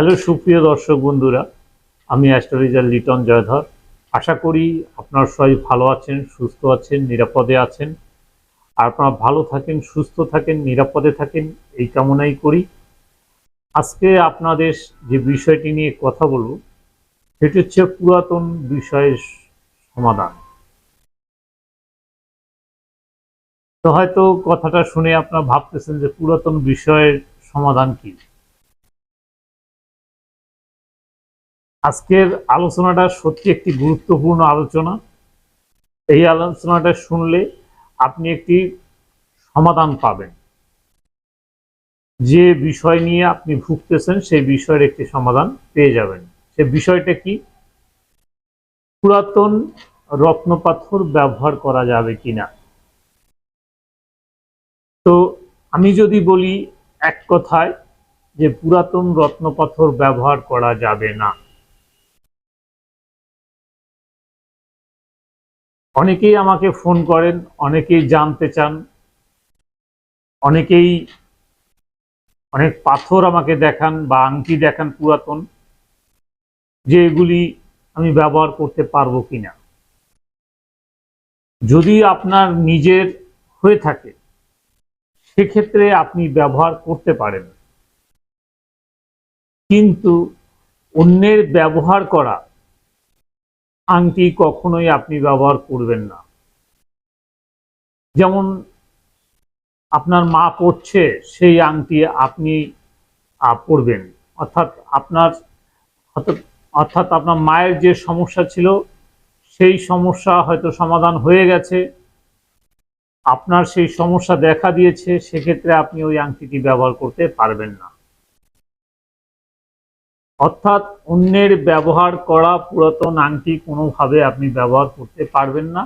Hello, সুপ্রিয় দর্শক বন্ধুরা, আমি অ্যাস্ট্রোলজার লিটন জয়ধর। আশা করি আপনার সবাই ভালো আছেন, সুস্থ আছেন, নিরাপদে আছেন। আপনারা ভালো থাকেন, সুস্থ থাকেন, নিরাপদে থাকেন, এই কামনাই করি। আজকে আপনাদের যে বিষয়টি নিয়ে কথা বলব, সেটি হচ্ছে পুরাতন বিষয়ের সমাধান। তো হয়তো কথাটা শুনে আপনারা ভাবতেছেন যে পুরাতন বিষয়ের সমাধান কি? আজকের আলোচনাটা সত্যি একটি গুরুত্বপূর্ণ আলোচনা। এই আলোচনাটা শুনলে আপনি একটি সমাধান পাবেন। যে বিষয় নিয়ে আপনি ভুগতেছেন, সেই বিষয়ের একটি সমাধান পেয়ে যাবেন। সে বিষয়টা কি? পুরাতন রত্নপাথর ব্যবহার করা যাবে কিনা? তো আমি যদি বলি এক কথায় যে পুরাতন রত্নপাথর ব্যবহার করা যাবে না। অনেকেই আমাকে ফোন করেন, অনেকেই জানতে চান, অনেকেই অনেক পাথর আমাকে দেখান বা আংটি দেখান পুরাতন, যে এগুলি আমি ব্যবহার করতে পারব কিনা। যদি আপনার নিজের হয়ে থাকে, সেক্ষেত্রে আপনি ব্যবহার করতে পারেন। কিন্তু অন্যের ব্যবহার করা আংটি কখনোই আপনি ব্যবহার করবেন না। যেমন আপনার মা পড়ছে সেই আংটি আপনি পড়বেন অর্থাৎ আপনার অর্থাৎ আপনার মায়ের যে সমস্যা ছিল, সেই সমস্যা হয়তো সমাধান হয়ে গেছে। আপনার সেই সমস্যা দেখা দিয়েছে, সেক্ষেত্রে আপনি ওই আংটিটি ব্যবহার করতে পারবেন না। অর্থাৎ অন্যের ব্যবহার করা পুরাতন আংটি কোনোভাবে আপনি ব্যবহার করতে পারবেন না।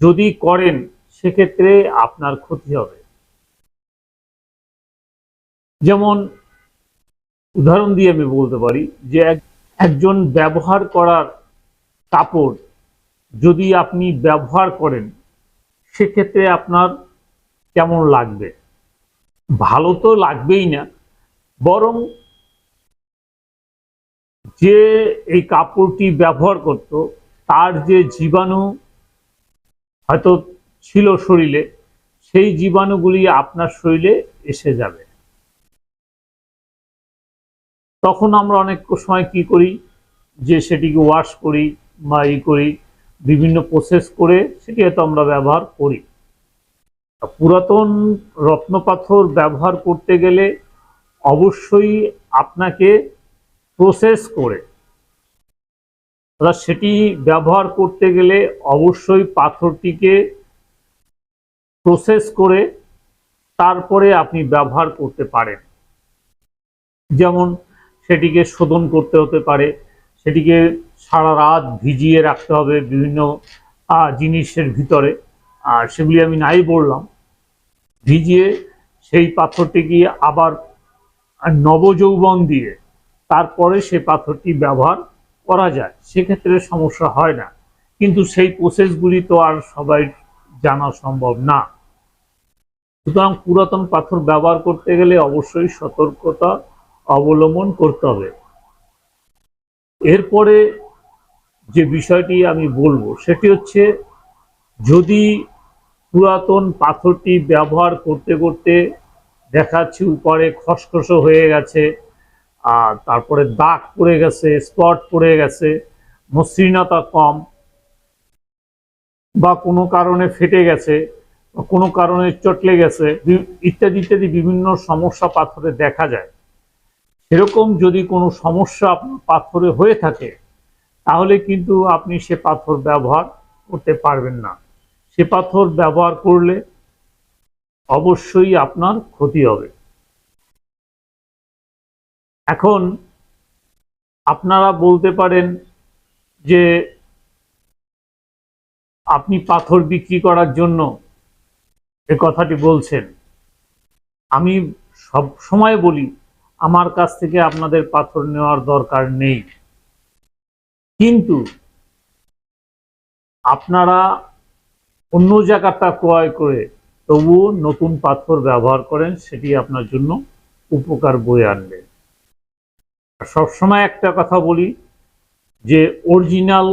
যদি করেন, সেক্ষেত্রে আপনার ক্ষতি হবে। যেমন, উদাহরণ দিয়ে আমি বলতে পারি যে একজন ব্যবহার করার কাপড় যদি আপনি ব্যবহার করেন, সেক্ষেত্রে আপনার কেমন লাগবে? ভালো তো লাগবেই না, বরং যে এই কাপড়টি ব্যবহার করত, তার যে জীবাণু হয়তো ছিল শরীরে, সেই জীবাণুগুলি আপনার শরীরে এসে যাবে। তখন আমরা অনেক সময় কি করি, যে সেটিকে ওয়াশ করি বা ই করি, বিভিন্ন প্রসেস করে সেটি হয়তো আমরা ব্যবহার করি। পুরাতন রত্নপাথর ব্যবহার করতে গেলে অবশ্যই আপনাকে প্রসেস করে। সেটি ব্যবহার করতে গেলে অবশ্যই পাথরটিকে প্রসেস করে তারপরে আপনি ব্যবহার করতে পারেন। যেমন সেটিকে শোধন করতে হতে পারে, সেটিকে সারা রাত ভিজিয়ে রাখতে হবে বিভিন্ন জিনিসের ভিতরে। আর সেগুলি আমি নাই বললাম। ভিজিয়ে সেই পাথরটিকে আবার নবযৌবন দিয়ে তারপরে সে পাথরটি ব্যবহার করা যায়। সেক্ষেত্রে সমস্যা হয় না। কিন্তু সেই প্রসেসগুলি তো আর সবাই জানা সম্ভব না। সুতরাং পুরাতন পাথর ব্যবহার করতে গেলে অবশ্যই সতর্কতা অবলম্বন করতে হবে। এরপরে যে বিষয়টি আমি বলব, সেটি হচ্ছে যদি পুরাতন পাথরটি ব্যবহার করতে করতে দেখাচ্ছি উপরে খসখস হয়ে গেছে আর তারপরে দাগ পড়ে গেছে স্পট পড়ে গেছে, মসৃণতা কম বা কোনো কারণে ফেটে গেছে কোনো কারণে চটলে গেছে ইত্যাদি ইত্যাদি বিভিন্ন সমস্যা পাথরে দেখা যায়। সেরকম যদি কোনো সমস্যা আপনার পাথরে হয়ে থাকে, তাহলে কিন্তু আপনি সে পাথর ব্যবহার করতে পারবেন না। সে পাথর ব্যবহার করলে অবশ্যই আপনার ক্ষতি হবে। এখন আপনারা বলতে পারেন যে আপনি পাথর বিক্রি করার জন্য এ কথাটি বলছেন। আমি সব সময় বলি, আমার কাছ থেকে আপনাদের পাথর নেওয়ার দরকার নেই। কিন্তু আপনারা অন্য জায়গাটা ক্রয় করে তবুও নতুন পাথর ব্যবহার করেন, সেটি আপনার জন্য উপকার বয়ে আনবে। সবসময় একটা কথা বলি যে অরিজিনাল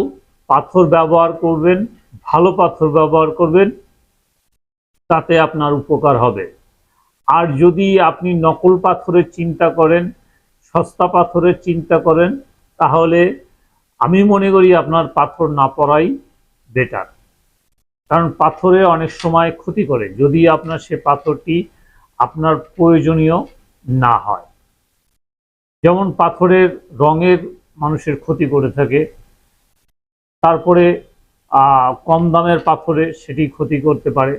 পাথর ব্যবহার করবেন, ভালো পাথর ব্যবহার করবেন, তাতে আপনার উপকার হবে। আর যদি আপনি নকল পাথরের চিন্তা করেন, সস্তা পাথরের চিন্তা করেন, তাহলে আমি মনে করি আপনার পাথর না পড়াই বেটার কারণ পাথরে অনেক সময় ক্ষতি করে, যদি আপনার সে পাথরটি আপনার প্রয়োজনীয় না হয়। যেমন পাথরের রঙের মানুষের ক্ষতি করে থাকে, তারপরে কম দামের পাথরে সেটি ক্ষতি করতে পারে।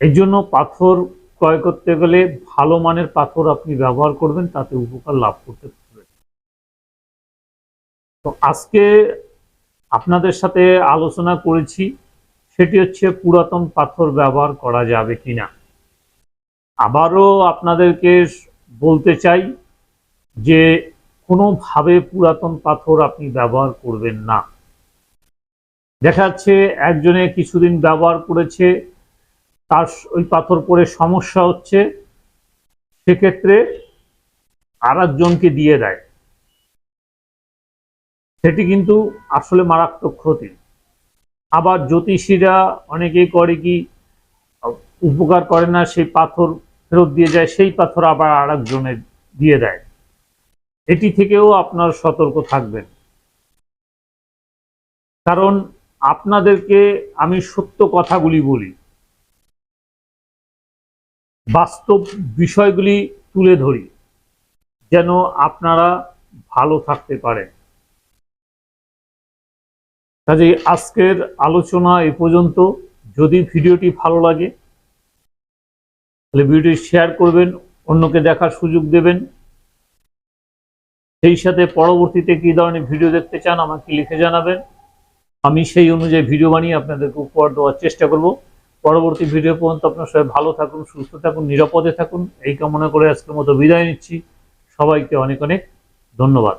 এই জন্য পাথর ক্রয় করতে গেলে ভালো মানের পাথর আপনি ব্যবহার করবেন, তাতে উপকার লাভ করতে পারবেন। তো আজকে আপনাদের সাথে আলোচনা করেছি, সেটি হচ্ছে পুরাতন পাথর ব্যবহার করা যাবে কিনা। আবারও আপনাদেরকে বলতে চাই যে কোনোভাবে পুরাতন পাথর আপনি ব্যবহার করবেন না। দেখা যাচ্ছে একজনে কিছুদিন ব্যবহার করেছে, তার ওই পাথর পরে সমস্যা হচ্ছে, সেক্ষেত্রে আর একজনকে দিয়ে দেয়। সেটি কিন্তু আসলে মারাত্মক ক্ষতি। আবার জ্যোতিষীরা অনেকেই করে কি উপকার করে না সেই পাথর ফেরত দিয়ে যায়, সেই পাথর আবার আর একজনের দিয়ে দেয়। এটি থেকেও আপনার সতর্ক থাকবেন। কারণ আপনাদেরকে আমি সত্য কথাগুলি বলি। বাস্তব বিষয়গুলি তুলে ধরি, যেন আপনারা ভালো থাকতে পারেন। কাজে আজকের আলোচনা এ পর্যন্ত। যদি ভিডিওটি ভালো লাগে তাহলে ভিডিওটি শেয়ার করবেন, অন্যকে দেখার সুযোগ দেবেন। সেই সাথে পরবর্তীতে কী ধরনের ভিডিও দেখতে চান আমাকে লিখে জানাবেন। আমি সেই অনুযায়ী ভিডিও বানিয়ে আপনাদেরকে উপহার দেওয়ার চেষ্টা করব। পরবর্তী ভিডিও পর্যন্ত আপনার সবাই ভালো থাকুন, সুস্থ থাকুন, নিরাপদে থাকুন। এই কামনা করে আজকের মতো বিদায় নিচ্ছি। সবাইকে অনেক অনেক ধন্যবাদ।